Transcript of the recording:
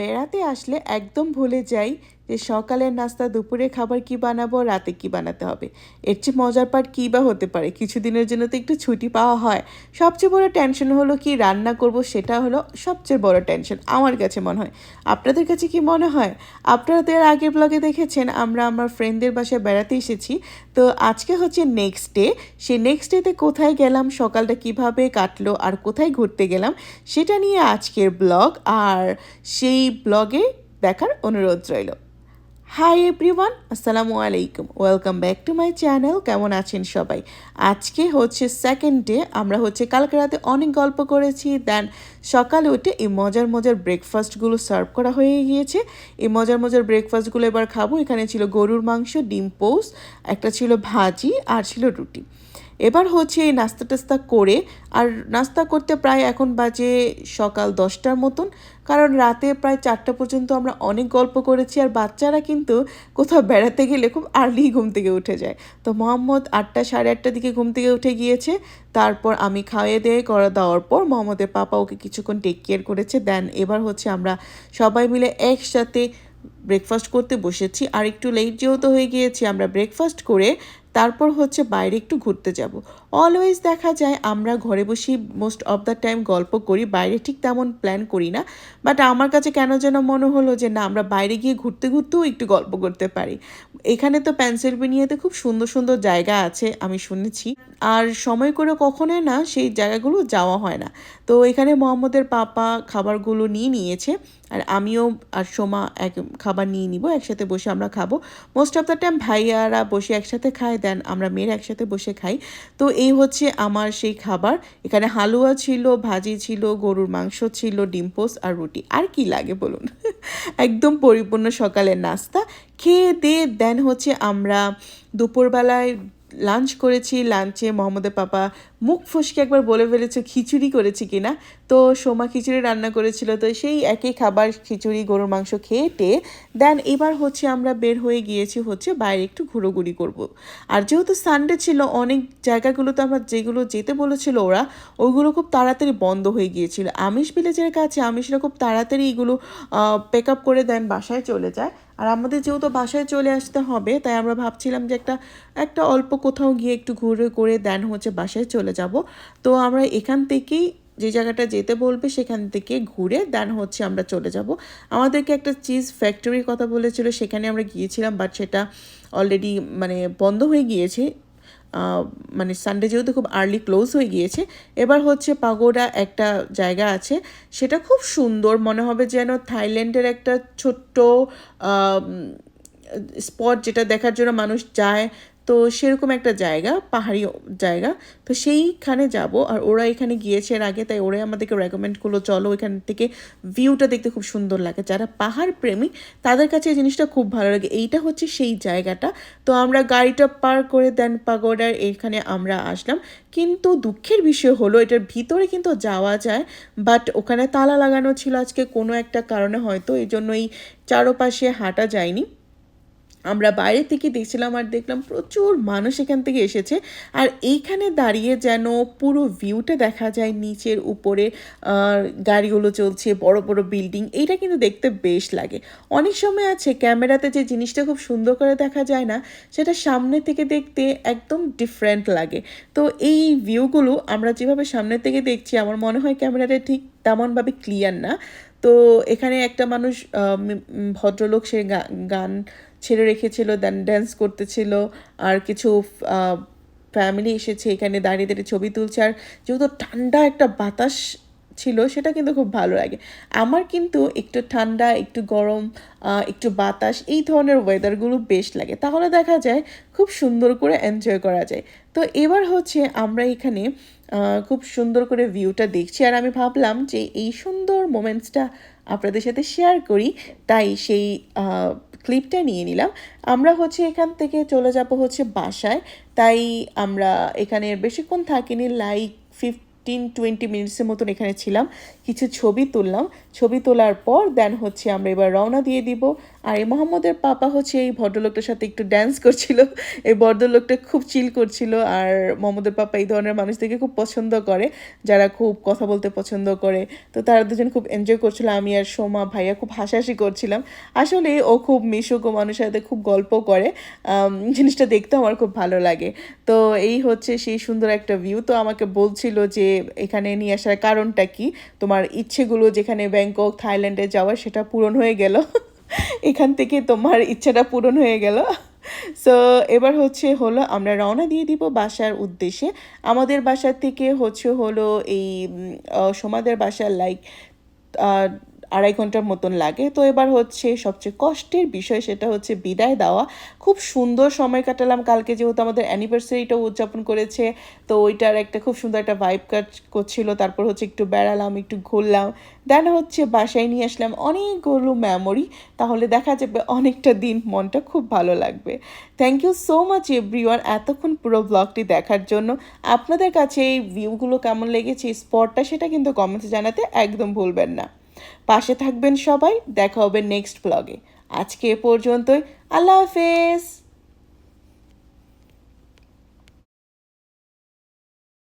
বেড়াতে আসলে একদম ভুলে যাই যে সকালের নাস্তা দুপুরে খাবার কি বানাবো, রাতে কি বানাতে হবে? এর চেয়ে মজার পার্ট কী বা হতে পারে? কিছুদিনের জন্য তো একটু ছুটি পাওয়া হয়। সবচেয়ে বড় টেনশন হলো কি রান্না করব সেটা হলো সবচেয়ে বড় টেনশন আমার কাছে মনে হয়। আপনাদের কাছে কি মনে হয়? আপনাদের আগের ব্লগে দেখেছেন, আমরা আমার ফ্রেন্ডদের বাসায় বেড়াতে এসেছি। তো আজকে হচ্ছে নেক্সট ডে সেই নেক্সট ডেতে কোথায় গেলাম, সকালটা কীভাবে কাটলো, আর কোথায় ঘুরতে গেলাম, সেটা নিয়ে আজকের ব্লগ আর সেই ব্লগে দেখার অনুরোধ রইল। হাই এভরিওয়ান আসসালামু আলাইকুম welcome back to my channel কেমন আছেন সবাই? আজকে হচ্ছে সেকেন্ড ডে আমরা হচ্ছে কালকে রাতে অনেক গল্প করেছি দেন সকালে উঠে এই মজার মজার ব্রেকফাস্টগুলো সার্ভ করা হয়ে গিয়েছে। এই মজার মজার ব্রেকফাস্টগুলো এবার খাব। এখানে ছিল গরুর মাংস, ডিম পোস্ট একটা ছিল ভাজি আর ছিল রুটি। এবার হচ্ছে এই নাস্তা টাস্তা করে, আর নাস্তা করতে প্রায় এখন বাজে সকাল দশটার মতন, কারণ রাতে প্রায় চারটা পর্যন্ত আমরা অনেক গল্প করেছি, আর বাচ্চারা কিন্তু কোথাও বেড়াতে গেলে খুব আর্লি ঘুম থেকে উঠে যায়। তো মোহাম্মদ আটটা সাড়ে আটটার দিকে ঘুম থেকে উঠে গিয়েছে, তারপর আমি খাওয়াই দিয়ে করা দেওয়ার পর মোহাম্মদের পাপা ওকে কিছুক্ষণ টেক কেয়ার করেছে দেন এবার হচ্ছে আমরা সবাই মিলে একসাথে ব্রেকফাস্ট করতে বসেছি, আর একটু লেট যেহেতু হয়ে গিয়েছি, আমরা ব্রেকফাস্ট করে তারপর হচ্ছে বাইরে একটু ঘুরতে যাব। অলওয়েজ দেখা যায় আমরা ঘরে বসেই মোস্ট অফ দ্য টাইম গল্প করি, বাইরে ঠিক তেমন প্ল্যান করি না। বাট আমার কাছে কেন যেন মনে হলো যে, না, আমরা বাইরে গিয়ে ঘুরতে ঘুরতেও একটু গল্প করতে পারি। এখানে তো পেনসিলভেনিয়াতে খুব সুন্দর সুন্দর জায়গা আছে, আমি শুনেছি। আর সময় করে কখনোই না সেই জায়গাগুলো যাওয়া হয় না। তো এখানে মোহাম্মদের পাপা খাবারগুলো নিয়ে নিয়েছে। আর আমিও আর সোমা এক, খাবার নিয়ে নিব, একসাথে বসে আমরা খাব। মোস্ট অফ দ্য টাইম ভাইয়ারা বসে একসাথে খায় দেন আমরা মেয়েরা একসাথে বসে খাই। তো এই হচ্ছে আমার সেই খাবার। এখানে হালুয়া ছিল, ভাজি ছিল, গরুর মাংস ছিল ডিম্পোস আর রুটি। আর কি লাগে বলুন? একদম পরিপূর্ণ সকালের নাস্তা। খেয়ে দিয়ে দেন হচ্ছে আমরা দুপুরবেলায় লাঞ্চ করেছি। লাঞ্চে মোহাম্মদের পাপা মুখ ফসকে একবার বলে ফেলেছে খিচুড়ি করেছি কিনা? তো সোমা খিচুড়ি রান্না করেছিল, তো সেই একই খাবার খিচুড়ি, গরুর মাংস খেয়ে দেন এবার হচ্ছে আমরা বের হয়ে গিয়েছি হচ্ছে বাইরে একটু ঘুরোঘুরি করব। আর যেহেতু সানডে ছিল, অনেক জায়গাগুলোতে আমরা যেগুলো যেতে বলেছিল ওরা ওইগুলো খুব তাড়াতাড়ি বন্ধ হয়ে গিয়েছিল। আমিষ ভিলেজের কাছে আমিষরা খুব তাড়াতাড়ি এগুলো পেক আপ করে দেন, বাসায় চলে যায়। আর আমাদের যেহেতু বাসায় চলে আসতে হবে, তাই আমরা ভাবছিলাম যে একটা একটা অল্প কোথাও গিয়ে একটু ঘুরে করে দেন হচ্ছে বাসায় চলে যাব। তো আমরা এখান থেকেই যে জায়গাটা যেতে বলবে সেখান থেকে ঘুরে দেন হচ্ছে আমরা চলে যাব। আমাদেরকে একটা চিজ ফ্যাক্টরির কথা বলেছিল, সেখানে আমরা গিয়েছিলাম বাট সেটা অলরেডি মানে বন্ধ হয়ে গিয়েছে। মানে সানডে যেহেতু খুব আর্লি ক্লোজ হয়ে গিয়েছে, এবার হচ্ছে পাগোডা একটা জায়গা আছে, সেটা খুব সুন্দর। মনে হবে যেন থাইল্যান্ডের একটা ছোট্ট স্পট যেটা দেখার জন্য মানুষ যায়, তো সেরকম একটা জায়গা, পাহাড়ি জায়গা। তো সেইখানে যাব, আর ওরা এখানে গিয়েছে এর আগে, তাই ওরাই আমাদেরকে রেকমেন্ড করল, চলো এখান থেকে ভিউটা দেখতে খুব সুন্দর লাগে। যারা পাহাড় প্রেমী, তাদের কাছে এই জিনিসটা খুব ভালো লাগে। এইটা হচ্ছে সেই জায়গাটা। তো আমরা গাড়িটা পার করে দেন পাগোডার, এখানে আমরা আসলাম। কিন্তু দুঃখের বিষয় হলো, এটার ভিতরে কিন্তু যাওয়া যায় বাট ওখানে তালা লাগানো ছিল আজকে কোনো একটা কারণে হয়তো এই জন্য এই চারোপাশে হাঁটা যায়নি। আমরা বাইরে থেকে দেখছিলাম আর দেখলাম প্রচুর মানুষ এখান থেকে এসেছে। আর এইখানে দাঁড়িয়ে যেন পুরো ভিউটা দেখা যায় নিচের উপরে গাড়িগুলো চলছে, বড় বড় বিল্ডিং, এইটা কিন্তু দেখতে বেশ লাগে। অনেক সময় আছে ক্যামেরাতে যে জিনিসটা খুব সুন্দর করে দেখা যায় না, সেটা সামনে থেকে দেখতে একদম ডিফারেন্ট লাগে। তো এই ভিউগুলো আমরা যেভাবে সামনে থেকে দেখছি, আমার মনে হয় ক্যামেরাটা ঠিক তেমনভাবে ক্লিয়ার না। তো এখানে একটা মানুষ ভদ্রলোক সে গান ছেড়ে রেখেছিল দেন ড্যান্স করতেছিল, আর কিছু ফ্যামিলি এসেছে এখানে দাঁড়িয়ে দাঁড়িয়ে ছবি তুলছে, আর যেহেতু ঠান্ডা একটা বাতাস ছিল, সেটা কিন্তু খুব ভালো লাগে। আমার কিন্তু একটু ঠান্ডা, একটু গরম একটু বাতাস, এই ধরনের ওয়েদারগুলো বেশ লাগে। তাহলে দেখা যায় খুব সুন্দর করে এনজয় করা যায়। তো এবার হচ্ছে আমরা এখানে খুব সুন্দর করে ভিউটা দেখছি। আর আমি ভাবলাম যে এই সুন্দর মোমেন্টসটা আপনাদের সাথে শেয়ার করি, তাই সেই ক্লিপটা নিয়ে নিলাম। আমরা হচ্ছে এখান থেকে চলে যাব হচ্ছে বাসায়। তাই আমরা এখানে বেশিক্ষণ থাকিনি লাইক ফিফটিন টোয়েন্টি মিনিটসের মতন এখানে ছিলাম। কিছু ছবি তুললাম। ছবি তোলার পর দেন হচ্ছে আমরা এবার রওনা দিয়ে দিব। আর এই মোহাম্মদের পাপা হচ্ছে এই ভদ্রলোকটার সাথে একটু ড্যান্স করছিল। এই ভদ্রলোকটা খুব চিল করছিল আর মোহাম্মদের পাপা এই ধরনের মানুষদেরকে খুব পছন্দ করে, যারা খুব কথা বলতে পছন্দ করে। তো তারা দুজন খুব এনজয় করছিল, আমি আর সোমা ভাইয়া খুব হাসাহাসি করছিলাম। আসলে ও খুব মিশুক, ও মানুষের সাথে খুব গল্প করে। জিনিসটা দেখতে আমার খুব ভালো লাগে। তো এই হচ্ছে সেই সুন্দর একটা ভিউ তো আমাকে বলছিল যে এখানে নিয়ে আসার কারণটা কি? তোমার ইচ্ছেগুলো যেখানে ব্যাংকক, থাইল্যান্ডে যাওয়ার সেটা পূরণ হয়ে গেল। এখান থেকে তোমার ইচ্ছাটা পূরণ হয়ে গেল। সো এবার হচ্ছে হলো আমরা রওনা দিয়ে দিব বাসার উদ্দেশ্যে। আমাদের বাসার থেকে হচ্ছে হলো এই সমাদের বাসার লাইক আড়াই ঘণ্টার মতন লাগে। তো এবার হচ্ছে সবচেয়ে কষ্টের বিষয় সেটা হচ্ছে বিদায় দেওয়া। খুব সুন্দর সময় কাটালাম। কালকে যেহেতু আমাদের অ্যানিভার্সারিটা উদযাপন করেছে, তো ওইটার একটা খুব সুন্দর একটা ভাইব কাজ করছিল। তারপর হচ্ছে একটু বেড়ালাম, একটু ঘুরলাম। দেন হচ্ছে বাসায় নিয়ে আসলাম অনেকগুলো মেমোরি তাহলে দেখা যাবে অনেকটা দিন মনটা খুব ভালো লাগবে। Thank you so much everyone এতক্ষণ পুরো ব্লগটি দেখার জন্য। আপনাদের কাছে এই ভিউগুলো কেমন লেগেছে স্পটটা সেটা কিন্তু কমেন্টে জানাতে একদম ভুলবেন না। পাশে থাকবেন সবাই দেখা হবে নেক্সট ব্লগে আজকে এ পর্যন্তই আল্লাহ হাফেজ।